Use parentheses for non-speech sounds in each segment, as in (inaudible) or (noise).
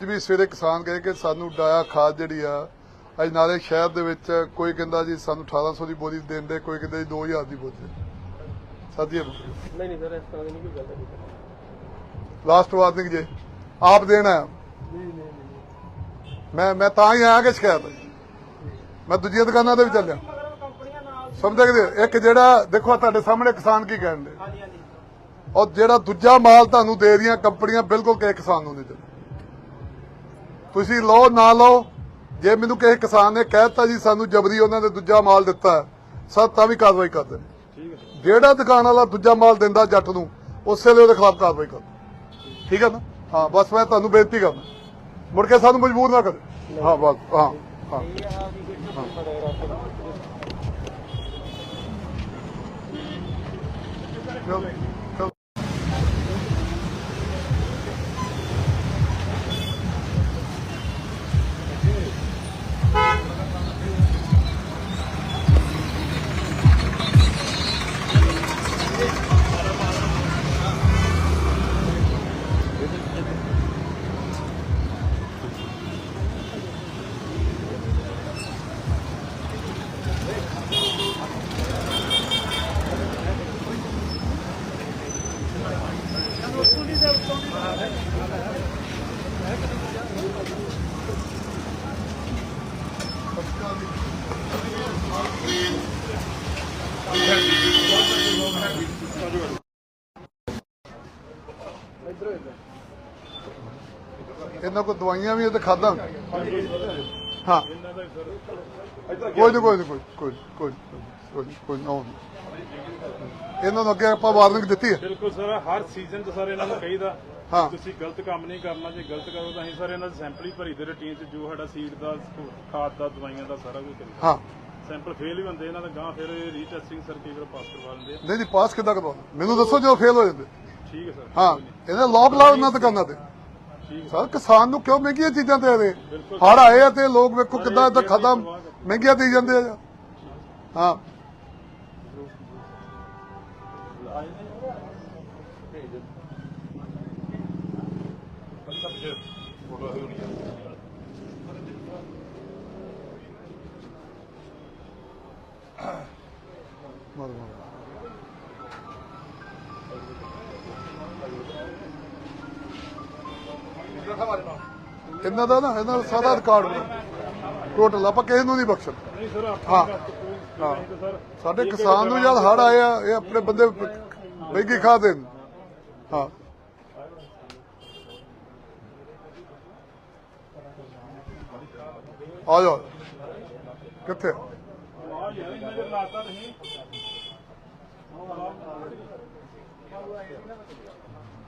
ਅੱਜ ਵੀ ਸਵੇਰੇ ਕਿਸਾਨ ਕਹੇ ਕਿ ਸਾਨੂੰ ਡਾਇਆ ਖਾਦ ਜਿਹੜੀ ਆ ਅੱਜ ਨਾਲੇ ਸ਼ਹਿਰ ਦੇ ਵਿੱਚ ਕੋਈ ਕਹਿੰਦਾ ਜੀ ਸਾਨੂੰ 1800 ਦੀ ਬੋਰੀ ਦੇਣ ਦੇ ਕੋਈ ਕਹਿੰਦਾ ਜੀ 2000 ਦੀ ਬੋਰੀ ਸਾਡੀਆਂ ਨਹੀਂ ਨਹੀਂ ਸਰ ਇਸ ਤਰ੍ਹਾਂ ਦੀ ਨਹੀਂ ਕੋਈ ਗੱਲ ਲਾਸਟ ਵਾਰਨਿੰਗ ਜੇ ਆਪ ਦੇਣਾ। ਨਹੀਂ ਨਹੀਂ ਮੈਂ ਮੈਂ ਤਾਂ ਹੀ ਆਇਆ ਕਿ ਸ਼ਿਕਾਇਤ ਮੈਂ ਦੂਜੀਆਂ ਦੁਕਾਨਾਂ ਤੇ ਵੀ ਚੱਲਿਆ। ਸਮਝ ਗਏ ਇੱਕ ਜਿਹੜਾ ਦੇਖੋ ਤੁਹਾਡੇ ਸਾਹਮਣੇ ਕਿਸਾਨ ਕੀ ਕਹਿੰਦੇ ਔਰ ਜਿਹੜਾ ਦੂਜਾ ਮਾਲ ਤੁਹਾਨੂੰ ਦੇ ਰਹੀਆਂ ਕੰਪਨੀਆਂ ਬਿਲਕੁਲ ਕਿਸੇ ਕਿਸਾਨ ਨੂੰ ਨਹੀਂ ਦਿੰਦੇ ਤੁਸੀਂ ਲਓ ਨਾ ਲਓ। ਜੇ ਮੈਨੂੰ ਕਿਸੇ ਕਿਸਾਨ ਨੇ ਕਹਿਤਾ ਜੀ ਸਾਨੂੰ ਜਬਰੀ ਉਹਨਾਂ ਨੇ ਦੂਜਾ ਮਾਲ ਦਿੱਤਾ ਹੈ, ਤਾਂ ਵੀ ਕਾਰਵਾਈ ਕਰਦੇ ਜਿਹੜਾ ਦੁਕਾਨ ਵਾਲਾ ਦੂਜਾ ਮਾਲ ਦਿੰਦਾ ਜੱਟ ਨੂੰ ਉਸੇ ਲਈ ਉਹਦੇ ਖਿਲਾਫ ਕਾਰਵਾਈ ਕਰੋ ਠੀਕ ਹੈ ਨਾ? ਹਾਂ ਬਸ ਮੈਂ ਤੁਹਾਨੂੰ ਬੇਨਤੀ ਕਰਨਾ ਮੁੜ ਕੇ ਸਾਨੂੰ ਮਜਬੂਰ ਨਾ ਕਰੇ। ਹਾਂ ਬਸ ਹਾਂ ਹਾਂ। ਚਲੋ ਇਹਨਾਂ ਕੋ ਦਵਾਈਆਂ ਵੀ ਤੇ ਖਾਦਾ ਹਾਂ। ਕੋਈ ਨਹੀਂ ਕੋਈ ਨਹੀਂ ਕੋਈ ਕੋਈ ਕੋਈ ਨਾ ਇਹਨਾਂ ਨੂੰ ਅੱਗੇ ਆਪਾਂ ਵਾਰਨਿੰਗ ਦਿੱਤੀ ਹੈ। ਬਿਲਕੁਲ ਸਰ ਹਰ ਸੀਜ਼ਨ 'ਚ ਸਰ ਇਹਨਾਂ ਨੂੰ ਕਹੀਦਾ ਹਾਂ। ਤੁਸੀਂ ਗਲਤ ਕੰਮ ਨਹੀਂ ਕਰਨਾ ਜੇ ਗਲਤ ਕਰੋ ਤਾਂ ਅਸੀਂ ਸਰ ਇਹਨਾਂ ਦੇ ਸੈਂਪਲ ਹੀ ਭਰੀ ਦੇ ਰੂਟੀਨ 'ਚ ਜੋ ਸਾਡਾ ਸੀਡ ਦਾ ਖਾਦ ਦਾ ਦਵਾਈਆਂ ਦਾ ਸਾਰਾ ਕੁਝ ਕਰੀਦਾ। ਹਾਂ। ਸੈਂਪਲ ਫੇਲ ਵੀ ਹੁੰਦੇ ਇਹਨਾਂ ਦਾ ਗਾਂ ਫਿਰ ਰੀਟੈਸਟਿੰਗ ਸਰ ਕਈ ਵਾਰ ਪਾਸ ਕਰਵਾ ਆ। ਨਹੀਂ ਨਹੀਂ ਪਾਸ ਕਿੱਦਾਂ ਕਰਵਾਉਣਾ? ਮੈਨੂੰ ਦੱਸੋ ਜਦੋਂ ਫੇਲ ਹੋ ਜਾਂਦੇ। ਠੀਕ ਹੈ ਸਰ ਹਾਂ ਇਹਨਾਂ ਲੋਕ ਲਾਓ ਇਹਨਾਂ ਦੁਕਾਨਾਂ ਤੇ। ਸਰ ਕਿਸਾਨ ਨੂੰ ਕਿਉਂ ਮਹਿੰਗੀਆਂ ਚੀਜ਼ਾਂ ਦੇ ਰਹੇ। ਹੜ ਆਏ ਆ ਤੇ ਲੋਕ ਵੇਖੋ ਕਿੱਦਾਂ ਇਦਾਂ ਖਾਦਾ ਮਹਿੰਗੀਆਂ ਦੇ ਜਾਂਦੇ ਆ। ਹਾਂ। (coughs) ਮਾਰ ਮਾਰ। ਇਹਨਾਂ ਦਾ ਨਾ, ਇਹਨਾਂ ਦਾ ਸਾਰਾ ਰਿਕਾਰਡ ਟੋਟਲ ਆਪਾਂ ਕਿਸੇ ਨੂੰ ਨਹੀਂ ਬਖਸ਼ਣ। ਹਾਂ। ਹਾਂ। ਸਾਡੇ ਕਿਸਾਨ ਨੂੰ ਜਦ ਹੜ ਆਏ ਆ, ਇਹ ਆਪਣੇ ਬੰਦੇ ਮਹਿੰਗੀ ਖਾ ਦੇਣ ਹਾਂ। ਆ ਜਾਓ। ਕਿੱਥੇ? ਆਹ ਯਾਰ ਨਜ਼ਰ ਲਾਤਾ ਨਹੀਂ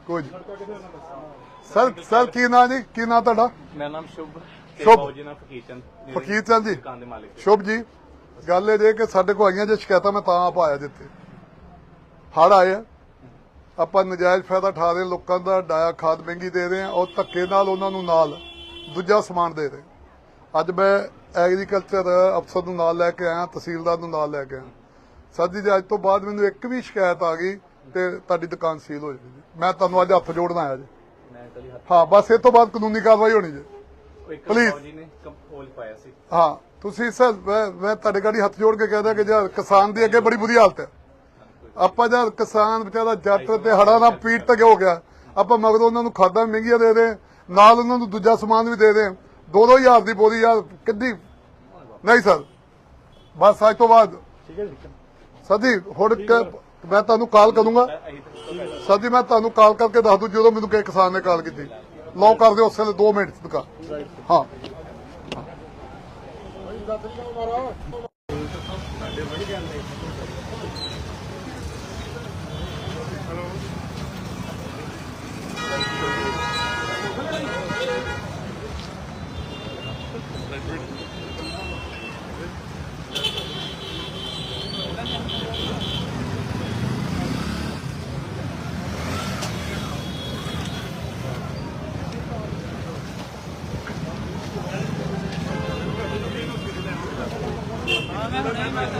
ਕੋਈ। ਸਰ ਸਰ ਕੀ ਨਾਂ ਜੀ? ਕੀ ਨਾਂ ਤੁਹਾਡਾ? ਮੇਰਾ ਨਾਮ ਸ਼ੁਭ ਤੇ ਸ਼ੁਭ। ਫੌਜੀ ਨਾਲ ਫਕੀਰ ਚੰਦ ਜਿਹੜੇ ਫਕੀਰ ਚੰਦ ਜੀ। ਦੁਕਾਨ ਦੇ ਮਾਲਕ ਸ਼ੁਭ ਜੀ ਗੱਲ ਇਹ ਜੇ ਕਿ ਸਾਡੇ ਕੋਲ ਆਈਆਂ ਜੇ ਸ਼ਿਕਾਇਤਾਂ ਮੈਂ ਤਾਂ ਆਪ ਆਇਆ ਜਿੱਥੇ। ਹੜ ਆਏ ਆ। ਆਪਾਂ ਨਜਾਇਜ਼ ਫਾਇਦਾ ਉਠਾ ਰਹੇ ਲੋਕਾਂ ਦਾ ਡਾਇਆ ਖਾਦ ਮਹਿੰਗੀ ਦੇ ਰਹੇ ਆ ਔਰ ਧੱਕੇ ਨਾਲ ਉਹਨਾਂ ਨੂੰ ਨਾਲ ਦੂਜਾ ਸਮਾਨ ਦੇ ਰਹੇ ਅੱਜ ਮੈਂ ਐਗਰੀਕਲਚਰ ਅਫਸਰ ਨੂੰ ਨਾਲ ਲੈ ਕੇ ਆਇਆ ਤਹਿਸੀਲਦਾਰ ਨੂੰ ਨਾਲ ਲੈ ਕੇ ਆਇਆ। ਸਰ ਜੀ ਜੇ ਅੱਜ ਤੋਂ ਬਾਅਦ ਮੈਨੂੰ ਇੱਕ ਵੀ ਸ਼ਿਕਾਇਤ ਆ ਗਈ ਤੇ ਤੁਹਾਡੀ ਦੁਕਾਨ ਸੀਲ ਹੋ ਜਾਏਗੀ ਮੈਂ ਤੁਹਾਨੂੰ ਅੱਜ ਹੱਥ ਜੋੜਨ ਆਇਆ ਜੀ। ਮੈਂ ਕਲੀ ਹੱਥ ਹਾਂ ਬਸ ਇਹ ਤੋਂ ਬਾਅਦ ਕਾਨੂੰਨੀ ਕਾਰਵਾਈ ਹੋਣੀ ਜੀ। ਇੱਕ Please. ਫੌਜੀ ਨੇ ਕੰਪੋਲ ਪਾਇਆ ਸੀ। ਹਾਂ ਤੁਸੀਂ ਸਰ ਮੈਂ ਮੈਂ ਤੁਹਾਡੇ ਗਾੜੀ ਹੱਥ ਜੋੜ ਕੇ ਕਹਿੰਦਾ ਕਿ ਜਦ ਕਿਸਾਨ ਦੀ ਅੱਗੇ ਬੜੀ ਬੁਰੀ ਹਾਲਤ ਹੈ। ਆਪਾਂ ਜਦ ਕਿਸਾਨ ਵਿਚਾਰਾ ਜੱਟ ਤੇ ਹੜਾ ਨਾਲ ਪੀੜ ਤੱਕ ਹੋ ਗਿਆ। ਆਪਾਂ ਮਗਰੋਂ ਉਹਨਾਂ ਨੂੰ ਖਾਦਾਂ ਮਹਿੰਗੀਆਂ ਦੇ ਦੇ ਨਾਲ ਉਹਨਾਂ ਨੂੰ ਦੂਜਾ ਸਮਾਨ ਵੀ ਦੇ ਦੇ। ਦੋ ਦੋ ਹਜ਼ਾਰ ਦੀ ਬੋਰੀ ਯਾਰ ਕਿੱਡੀ ਨਹੀਂ ਸਰ। ਬਸ ਅੱਜ ਤੋਂ ਬਾਅਦ। ਠੀਕ ਹੈ ਜੀ। ਸਰ ਜੀ ਹੁਣ ਕ- ਮੈਂ ਤੁਹਾਨੂੰ ਕਾਲ ਕਰੂੰਗਾ। ਸਰ ਜੀ ਮੈਂ ਤੁਹਾਨੂੰ ਕਾਲ ਕਰਕੇ ਦੱਸ ਦੂ, ਜਦੋਂ ਮੈਨੂੰ ਕਿਸੇ ਕਿਸਾਨ ਨੇ ਕਾਲ ਕੀਤੀ। ਲੌਕ ਕਰ ਦਿਓ ਉਸੇ ਵੇਲੇ 2 ਮਿੰਟ ਚ ਦੁਕਾਨ ਹਾਂ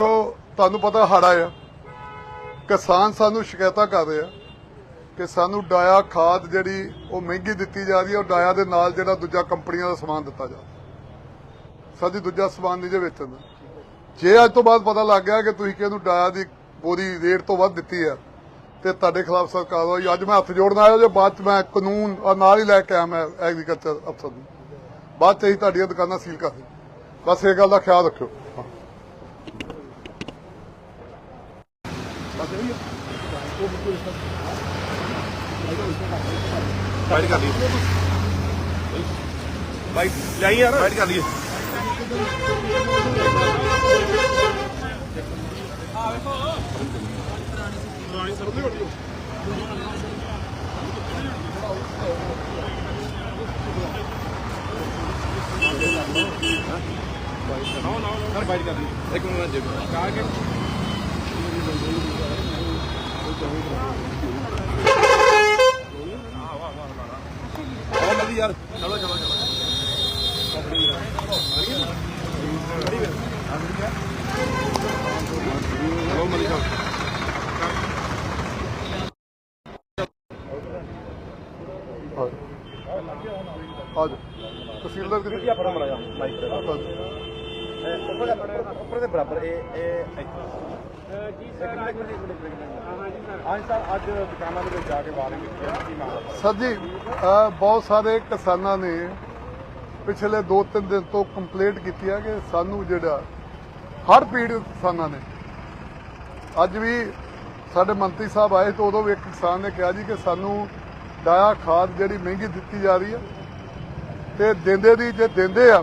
ਤੋ ਤੁਹਾਨੂੰ ਪਤਾ ਹੜਾ ਆ। ਕਿਸਾਨ ਸਾਨੂੰ ਸ਼ਿਕਾਇਤਾਂ ਕਰ ਰਹੇ ਆ ਕਿ ਸਾਨੂੰ ਡਾਇਆ ਖਾਦ ਜਿਹੜੀ ਉਹ ਮਹਿੰਗੀ ਦਿੱਤੀ ਜਾ ਰਹੀ ਹੈ ਉਹ ਡਾਇਆ ਦੇ ਨਾਲ ਜਿਹੜਾ ਦੂਜਾ ਕੰਪਨੀਆਂ ਦਾ ਸਮਾਨ ਦਿੱਤਾ ਜਾ ਸਾਡੀ ਦੂਜਾ ਸਮਾਨ ਨਹੀਂ ਜੇ ਵੇਚਣ ਦਾ। ਜੇ ਅੱਜ ਤੋਂ ਬਾਅਦ ਪਤਾ ਲੱਗ ਗਿਆ ਕਿ ਤੁਸੀਂ ਕਿਹਨੂੰ ਡਾਇਆ ਦੀ ਬੋਰੀ ਰੇਟ ਤੋਂ ਵੱਧ ਦਿੱਤੀ ਆ, ਤੇ ਤੁਹਾਡੇ ਖਿਲਾਫ ਸਰਕਾਰ ਹੋਈ ਅੱਜ ਮੈਂ ਹੱਥ ਜੋੜਨ ਆਇਆ ਜੇ ਬਾਅਦ ਚ ਮੈਂ ਕਾਨੂੰਨ ਨਾਲ ਹੀ ਲੈ ਕੇ ਆਇਆ ਮੈਂ ਐਗਰੀਕਲਚਰ ਅਫਸਰ ਨੂੰ। ਬਾਅਦ ਚ ਹੀ ਤੁਹਾਡੀਆਂ ਦੁਕਾਨਾਂ ਸੀਲ ਕਰ ਦੇ ਬਸ ਇਹ ਗੱਲ ਦਾ ਖਿਆਲ ਰੱਖਿਓ। ਬਾਈਟ ਕਰ ਲਈਏ। ਬਾਈਟ ਜਾਈ ਯਾਰ ਬਾਈਟ ਕਰ ਲਈਏ। ਸਰ ਬਾਈਟ ਕਰ ਲਈਏ ਇੱਕ ਮਿੰਟ ਜੇ। ਕਾ ਕੇ ਆਓ ਮੱਲੀ ਯਾਰ ਚਲੋ ਚਲੋ ਚਲੋ ਚਲੋ ਮੱਲੀ ਸਾਹਿਬ ਅੱਜ ਤਹਿਸੀਲਦਾਰ ਕਿੱਥੇ ਕੀ ਆਪਣਾ ਮੜਾ ਮਾਈਕ ਤੇ ਹਾਂਜੀ। ਉੱਪਰ ਦੇ ਬਰਾਬਰ, ਇਹ ਇਹ ਜੀ ਸਰ ਅੱਜ ਹਾਂ ਜੀ ਸਰ, ਅੱਜ ਦੁਕਾਨਾਂ ਦੇ ਵਿੱਚ ਜਾ ਕੇ ਵਾਰਿੰਗ ਕੀਤੀ ਸਰ ਜੀ ਬਹੁਤ ਸਾਰੇ ਕਿਸਾਨਾਂ ਨੇ ਪਿਛਲੇ 2-3 ਦਿਨ ਤੋਂ ਕੰਪਲੇਂਟ ਕੀਤੀ ਹੈ ਕਿ ਸਾਨੂੰ ਜਿਹੜਾ, ਹਰ ਪੀੜਤ ਕਿਸਾਨਾਂ ਨੇ। ਅੱਜ ਵੀ ਸਾਡੇ ਮੰਤਰੀ ਸਾਹਿਬ ਆਏ ਤੇ ਉਦੋਂ ਵੀ ਇੱਕ ਕਿਸਾਨ ਨੇ ਕਿਹਾ ਜੀ ਕਿ ਸਾਨੂੰ ਡਾਇਆ ਖਾਦ ਜਿਹੜੀ ਮਹਿੰਗੀ ਦਿੱਤੀ ਜਾ ਰਹੀ ਹੈ ਤੇ ਦਿੰਦੇ ਦੀ ਜੇ ਦਿੰਦੇ ਆ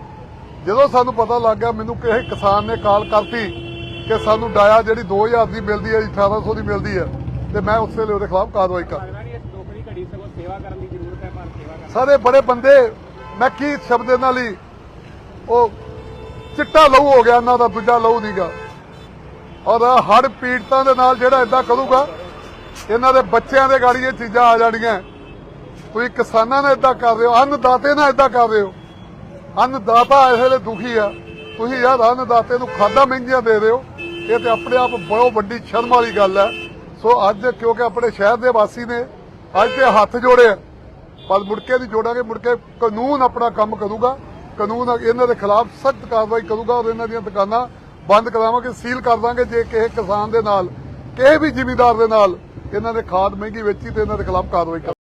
ਜਦੋਂ ਸਾਨੂੰ ਪਤਾ ਲੱਗ ਗਿਆ ਮੈਨੂੰ ਕਿਸੇ ਕਿਸਾਨ ਨੇ ਕਾਲ ਕਰਤੀ ਕਿ ਸਾਨੂੰ ਡਾਇਆ ਜਿਹੜੀ 2000 ਦੀ ਮਿਲਦੀ ਹੈ 1800 ਦੀ ਮਿਲਦੀ ਹੈ ਤੇ ਮੈਂ ਉਸ ਵੇਲੇ ਉਹਦੇ ਖਿਲਾਫ ਕਾਰਵਾਈ ਕਰ ਸਾਰੇ ਬੜੇ ਬੰਦੇ ਮੈਂ ਕੀ ਸ਼ਬਦ ਨਾਲ ਹੀ ਉਹ ਚਿੱਟਾ ਲਹੂ ਹੋ ਗਿਆ ਇਹਨਾਂ ਦਾ ਦੂਜਾ ਲਹੂ ਨਹੀਂਗਾ ਔਰ ਹੜ ਪੀੜਤਾਂ ਦੇ ਨਾਲ ਜਿਹੜਾ ਇਦਾਂ ਕਰੂਗਾ ਇਹਨਾਂ ਦੇ ਬੱਚਿਆਂ ਦੇ ਗਾੜੀ ਇਹ ਚੀਜ਼ਾਂ ਆ ਜਾਣੀਆਂ। ਤੁਸੀਂ ਕਿਸਾਨਾਂ ਨਾਲ ਇਦਾਂ ਕਰ ਰਹੇ ਹੋ ਅੰਨਦਾਤੇ ਨਾਲ ਇਦਾਂ ਕਰ ਰਹੇ ਹੋ। ਅੰਨਦਾਤਾ ਇਸ ਵੇਲੇ ਦੁਖੀ ਆ ਤੁਸੀਂ ਯਾਰ ਅੰਨਦਾਤੇ ਨੂੰ ਖਾਦਾਂ ਮਹਿੰਗੀਆਂ ਦੇ ਰਹੇ ਹੋ ਇਹ ਤੇ ਆਪਣੇ ਆਪ ਬਹੁਤ ਵੱਡੀ ਸ਼ਰਮ ਵਾਲੀ ਗੱਲ ਹੈ ਸੋ ਅੱਜ ਕਿਉਂਕਿ ਆਪਣੇ ਸ਼ਹਿਰ ਦੇ ਵਾਸੀ ਨੇ ਅੱਜ ਤੇ ਹੱਥ ਜੋੜੇ ਪਰ ਮੁੜਕੇ ਨਹੀਂ ਜੋੜਾਂਗੇ ਮੁੜਕੇ ਕਾਨੂੰਨ ਆਪਣਾ ਕੰਮ ਕਰੂਗਾ ਕਾਨੂੰਨ ਇਹਨਾਂ ਦੇ ਖਿਲਾਫ ਸਖਤ ਕਾਰਵਾਈ ਕਰੂਗਾ ਔਰ ਇਹਨਾਂ ਦੀਆਂ ਦੁਕਾਨਾਂ ਬੰਦ ਕਰਾਵਾਂਗੇ ਸੀਲ ਕਰ ਦਾਂਗੇ ਜੇ ਕਿਸੇ ਕਿਸਾਨ ਦੇ ਨਾਲ ਕਿਸੇ ਵੀ ਜ਼ਿਮੀਂਦਾਰ ਦੇ ਨਾਲ ਇਹਨਾਂ ਨੇ ਖਾਦ ਮਹਿੰਗੀ ਵੇਚੀ ਤੇ ਇਹਨਾਂ ਦੇ ਖਿਲਾਫ ਕਾਰਵਾਈ ਕਰ